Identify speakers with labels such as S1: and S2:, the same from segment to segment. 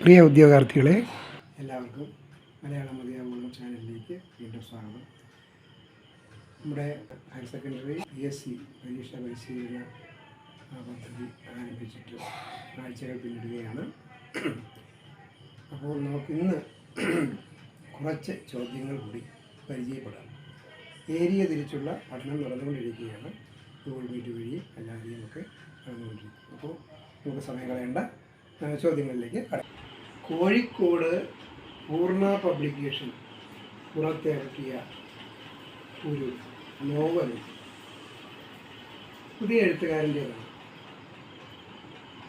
S1: പ്രിയ ഉദ്യോഗാർത്ഥികളെ എല്ലാവർക്കും മലയാളം മതിയാവുള്ള ചാനലിലേക്ക് വീണ്ടും സ്വാഗതം. നമ്മുടെ higher secondary P S C പരീക്ഷ പരിശീലന പദ്ധതി ആരംഭിച്ചിട്ട് ആഴ്ചകൾ പിന്നിടുകയാണ്. അപ്പോൾ നമുക്ക് ഇന്ന് കുറച്ച് ചോദ്യങ്ങൾ കൂടി പരിചയപ്പെടാം. ഏരിയ തിരിച്ചുള്ള പഠനം നടന്നുകൊണ്ടിരിക്കുകയാണ്. ഗൂഗിൾ മീറ്റ് വഴി എല്ലാവരെയും ഒക്കെ നടന്നുകൊണ്ടിരിക്കും അപ്പോൾ നമുക്ക് സമയം കളയേണ്ട ചോദ്യങ്ങളിലേക്ക് കടക്കാം. കോഴിക്കോട് പൂർണ പബ്ലിക്കേഷൻ പുറത്തിറക്കിയ ഒരു നോവൽ പുതിയ എഴുത്തുകാരന്റേതാണ്.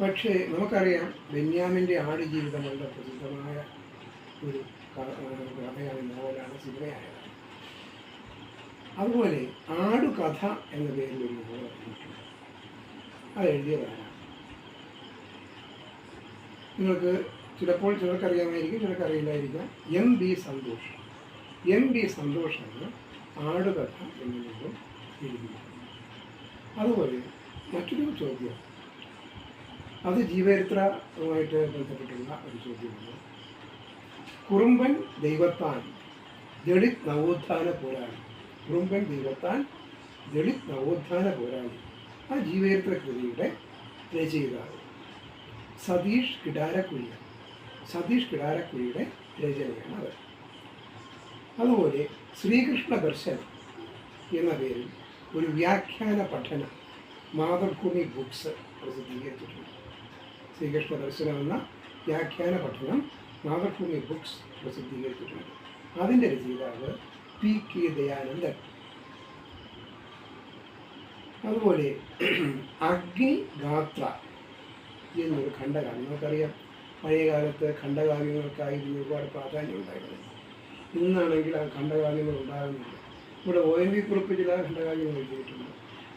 S1: പക്ഷേ നമുക്കറിയാം ബെന്യാമിന്റെ ആടുജീവിതം വളരെ പ്രസിദ്ധമായ ഒരു കഥയാണ് നോവലാണ് സിനിമയായത്. അതുപോലെ ആടുകഥ എന്ന പേരിൽ ഒരു നോവൽ അത് എഴുതിയതാണ് നിങ്ങൾക്ക് ചിലപ്പോൾ ചിലർക്കറിയാമായിരിക്കും ചിലർക്കറിയില്ലായിരിക്കാം. M B Santhosh. M B സന്തോഷാണ് ആടുകഥ എന്നുള്ളത് എഴുതിയത് അതുപോലെ മറ്റൊരു ചോദ്യം. അത് ജീവചരിത്രവുമായിട്ട് ബന്ധപ്പെട്ടുള്ള ഒരു ചോദ്യമാണ്. കുറുമ്പൻ ദൈവത്താൻ ദളിത് നവോത്ഥാന പോരാളി. കുറുമ്പൻ ദൈവത്താൻ ദളിത് നവോത്ഥാന പോരാളി. ആ ജീവചരിത്ര കൃതിയുടെ രചയിതാവ് സതീഷ് കിടാരക്കുഴി സതീഷ് കിടാരക്കുഴിയുടെ രചനയാണ് അത്. അതുപോലെ ശ്രീകൃഷ്ണ ദർശനം എന്ന പേരിൽ ഒരു വ്യാഖ്യാന പഠനം മാതൃഭൂമി ബുക്സ് പ്രസിദ്ധീകരിച്ചിട്ടുണ്ട്. ശ്രീകൃഷ്ണ ദർശനം എന്ന വ്യാഖ്യാന പഠനം മാതൃഭൂമി ബുക്സ് പ്രസിദ്ധീകരിച്ചിട്ടുണ്ട്. അതിന്റെ രചയിതാവ് പി കെ ദയാനന്ദൻ. അതുപോലെ അഗ്നിഗാത്ര എന്നൊരു ഖണ്ഡകാലം നമുക്കറിയാം പഴയ കാലത്ത് ഖണ്ഡകാവ്യങ്ങൾക്കായിരുന്നു ഒരുപാട് പ്രാധാന്യം ഉണ്ടായിരുന്നത്. ഇന്നാണെങ്കിൽ ആ ഖണ്ഡകാവ്യങ്ങൾ ഉണ്ടാകുന്നില്ല. ഇവിടെ ഒ എൻ വി കുറിപ്പ് ചില ഖണ്ഡകാവ്യങ്ങൾ എഴുതിയിട്ടുണ്ട്.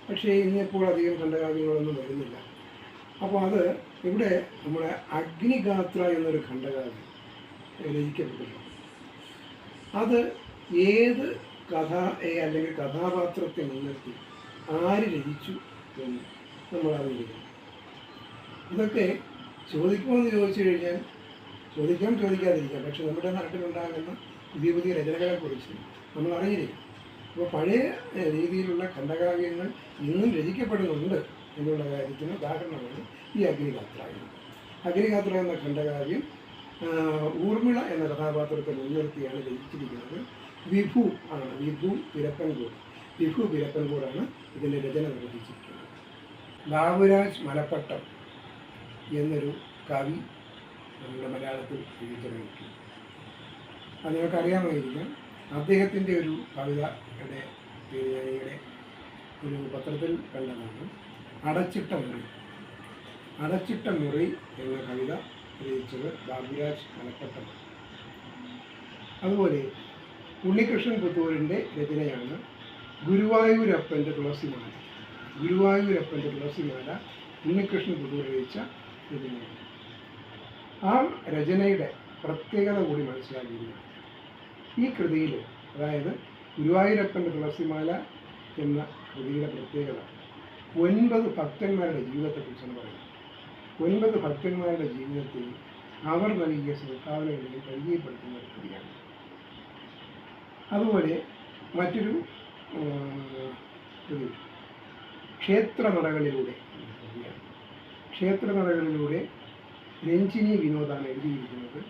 S1: പക്ഷേ ഇന്നിപ്പോൾ അധികം ഖണ്ഡകാവ്യങ്ങളൊന്നും വരുന്നില്ല. അപ്പോൾ അത് ഇവിടെ നമ്മുടെ അഗ്നിഗാത്ര എന്നൊരു ഖണ്ഡകാവ്യം രചിക്കപ്പെട്ടിട്ടുണ്ട് അത് ഏത് കഥയെ അല്ലെങ്കിൽ കഥാപാത്രത്തെ മുൻനിർത്തി ആര് രചിച്ചു എന്ന് നമ്മൾ അറിഞ്ഞിരിക്കണം ഇതൊക്കെ ചോദിക്കുമെന്ന് ചോദിച്ചു കഴിഞ്ഞാൽ ചോദിക്കാം ചോദിക്കാതിരിക്കാം. പക്ഷെ നമ്മുടെ നാട്ടിലുണ്ടാകുന്ന പുതിയ പുതിയ രചനകളെക്കുറിച്ച് നമ്മൾ അറിഞ്ഞിരിക്കും. അപ്പോൾ പഴയ രീതിയിലുള്ള ഖണ്ഡകാവ്യങ്ങൾ ഇന്നും രചിക്കപ്പെടുന്നുണ്ട് എന്നുള്ള കാര്യത്തിന് ഉദാഹരണമാണ് ഈ അഗ്നിഗാത്ര അഗ്നിഗാത്ര എന്ന ഖണ്ഡകാവ്യം ഊർമിള എന്ന കഥാപാത്രത്തെ മുൻനിർത്തിയാണ് രചിച്ചിരിക്കുന്നത്. വിഭു ആണ്. വിഭു പിരപ്പൻകൂർ വിഭു പിരപ്പൻകൂറാണ് ഇതിന്റെ രചന നിർവഹിച്ചിരിക്കുന്നത്. ബാബുരാജ് മലപ്പട്ടം. എന്നൊരു കവി നമ്മുടെ മലയാളത്തിൽ എഴുതിത്തുടങ്ങിയിട്ടുണ്ട് അത് നിങ്ങൾക്ക് അറിയാമായിരിക്കാം അദ്ദേഹത്തിന്റെ ഒരു കവിതയുടെ ഈയിടെ ഒരു പത്രത്തിൽ കണ്ടതാണ്. അടച്ചിട്ട മുറി. അടച്ചിട്ട മുറി എന്ന കവിത രചിച്ചത് ബാബുരാജ് മലപ്പട്ടം അതുപോലെ ഉണ്ണികൃഷ്ണൻ പുത്തൂരിന്റെ രചനയാണ് ഗുരുവായൂരപ്പന്റെ തുളസിമാല. ഗുരുവായൂരപ്പന്റെ തുളസിമാല ഉണ്ണികൃഷ്ണൻ പുത്തൂർ രചിച്ച രചനയാണ് ആ രചനയുടെ പ്രത്യേകത കൂടി മനസ്സിലാക്കിയിരിക്കുന്നു. ഈ കൃതിയിൽ അതായത് ഗുരുവായൂരപ്പന്റെ തുളസിമാല എന്ന കൃതിയുടെ പ്രത്യേകത ഒൻപത് ഭക്തന്മാരുടെ ജീവിതത്തെക്കുറിച്ചാണ് പറയുന്നത്. ഒൻപത് ഭക്തന്മാരുടെ ജീവിതത്തിൽ അവർ നൽകിയ സംഭാവനകളെയും പരിചയപ്പെടുത്തുന്ന ഒരു കൃതിയാണ്. അതുപോലെ മറ്റൊരു കൃതി ക്ഷേത്രനടകളിലൂടെ ക്ഷേത്രനടകളിലൂടെ രഞ്ജിനി വിനോദാണ് എഴുതിയിരിക്കുന്നത്.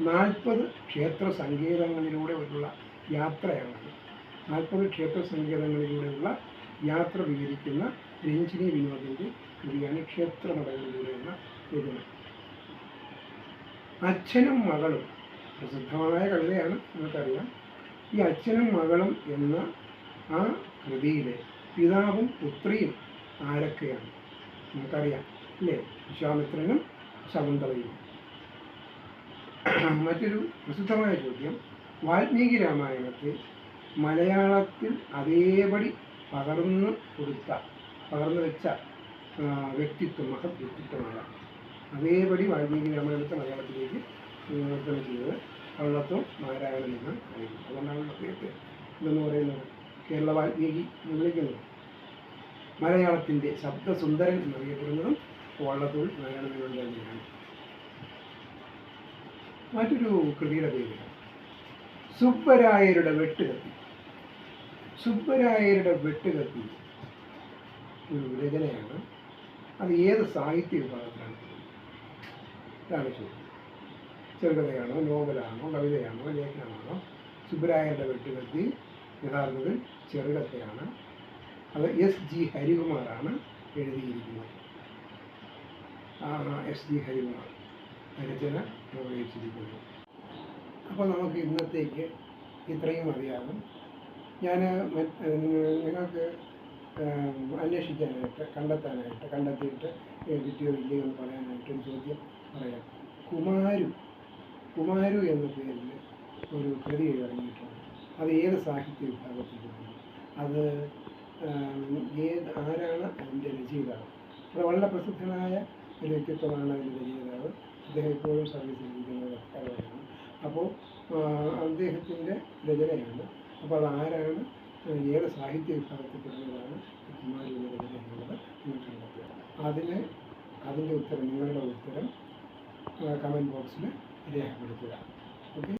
S1: നാൽപ്പത് ക്ഷേത്ര സങ്കേതങ്ങളിലൂടെ ഉള്ള യാത്രയാണ് നാൽപ്പത് ക്ഷേത്ര സങ്കേതങ്ങളിലൂടെയുള്ള യാത്ര വിവരിക്കുന്ന രഞ്ജിനി വിനോദിന്റെ കൃതിയാണ് ക്ഷേത്ര എന്ന രചന. അച്ഛനും മകളും പ്രസിദ്ധമായ കവിതയാണ് നമുക്കറിയാം. ഈ അച്ഛനും മകളും എന്ന ആ കൃതിയിലെ പിതാവും പുത്രിയും ആരൊക്കെയാണ്? നമുക്കറിയാം. അല്ലേ വിശ്വാമിത്രനും ശകുന്തളയും. മറ്റൊരു പ്രസിദ്ധമായ ചോദ്യം. വാൽമീകി രാമായണത്തെ മലയാളത്തിൽ അതേപടി പകർന്നു കൊടുത്ത പകർന്നു വെച്ച വ്യക്തിത്വം മഹത് വ്യക്തിത്വമാണ്. അതേപടി വാൽമീകി രാമായണത്തെ മലയാളത്തിലേക്ക് വിവർത്തനം ചെയ്തത് കള്ളത്വം നാരായണൻ എന്ന് പറയുന്നു അതുകൊണ്ടാണ് അദ്ദേഹത്തെ ഇതെന്ന് പറയുന്നത്. കേരള വാൽമീകി വിളിക്കുന്നത്. മലയാളത്തിന്റെ ശബ്ദസുന്ദരൻ എന്നറിയപ്പെടുന്നതും വള്ളത്തോൾ നാരായണൻ തന്നെയാണ് മറ്റൊരു കൃതിയുടെ പേര് സുബ്ബരായരുടെ വെട്ടുകത്തി. സുബ്ബരായരുടെ വെട്ടുകത്തി ഒരു രചനയാണ്. അത് ഏത് സാഹിത്യ വിഭാഗത്തിലാണ്? ഇതാണ് ചെറുകഥയാണോ നോവലാണോ കവിതയാണോ ലേഖനമാണോ? സുബ്ബരായരുടെ വെട്ടുകത്തി യഥാർത്ഥത്തിൽ ചെറുകഥയാണ്. അത് എസ് ജി ഹരികുമാറാണ് എഴുതിയിരിക്കുന്നത്. S D Harimar. രചന നിർവഹിച്ചിരിക്കുന്നു. അപ്പോൾ നമുക്ക് ഇന്നത്തേക്ക് ഇത്രയും അറിയാവും ഞാൻ നിങ്ങൾക്ക് അന്വേഷിക്കാനായിട്ട് കണ്ടെത്താനായിട്ട് കണ്ടെത്തിയിട്ട് കിട്ടിയോ ഇല്ലയോ എന്ന് പറയാനായിട്ട് ഒരു ചോദ്യം പറയാം. കുമാരു കുമാരു എന്ന പേരിൽ ഒരു കൃതി ഇറങ്ങിയിട്ടുണ്ട് അത് ഏത് സാഹിത്യ വിഭാഗത്തിലാണ്? അത് ഏത് ആരാണ് അതിന്റെ രചയിതാവ്? അത് വളരെ പ്രസിദ്ധനായ ഒരു വ്യക്തിത്വമാണ് അതിന്റെ രചയിതാവ് അദ്ദേഹം ഇപ്പോഴും ചെയ്തിരിക്കുന്ന വക്താവായിരുന്നു അപ്പോൾ അദ്ദേഹത്തിന്റെ രചനയാണ്. അപ്പോൾ അത് ആരാണ് ഏത് സാഹിത്യ വിഭാഗത്തിൽപ്പെടുന്നതാണ് കുമാരി എന്ന രചന എന്നുള്ളത് നിങ്ങൾ കണ്ടെത്തുക. അതിന് അതിന്റെ ഉത്തരം നിങ്ങളുടെ ഉത്തരം കമന്റ് ബോക്സിൽ രേഖപ്പെടുത്തുക. ഓക്കെ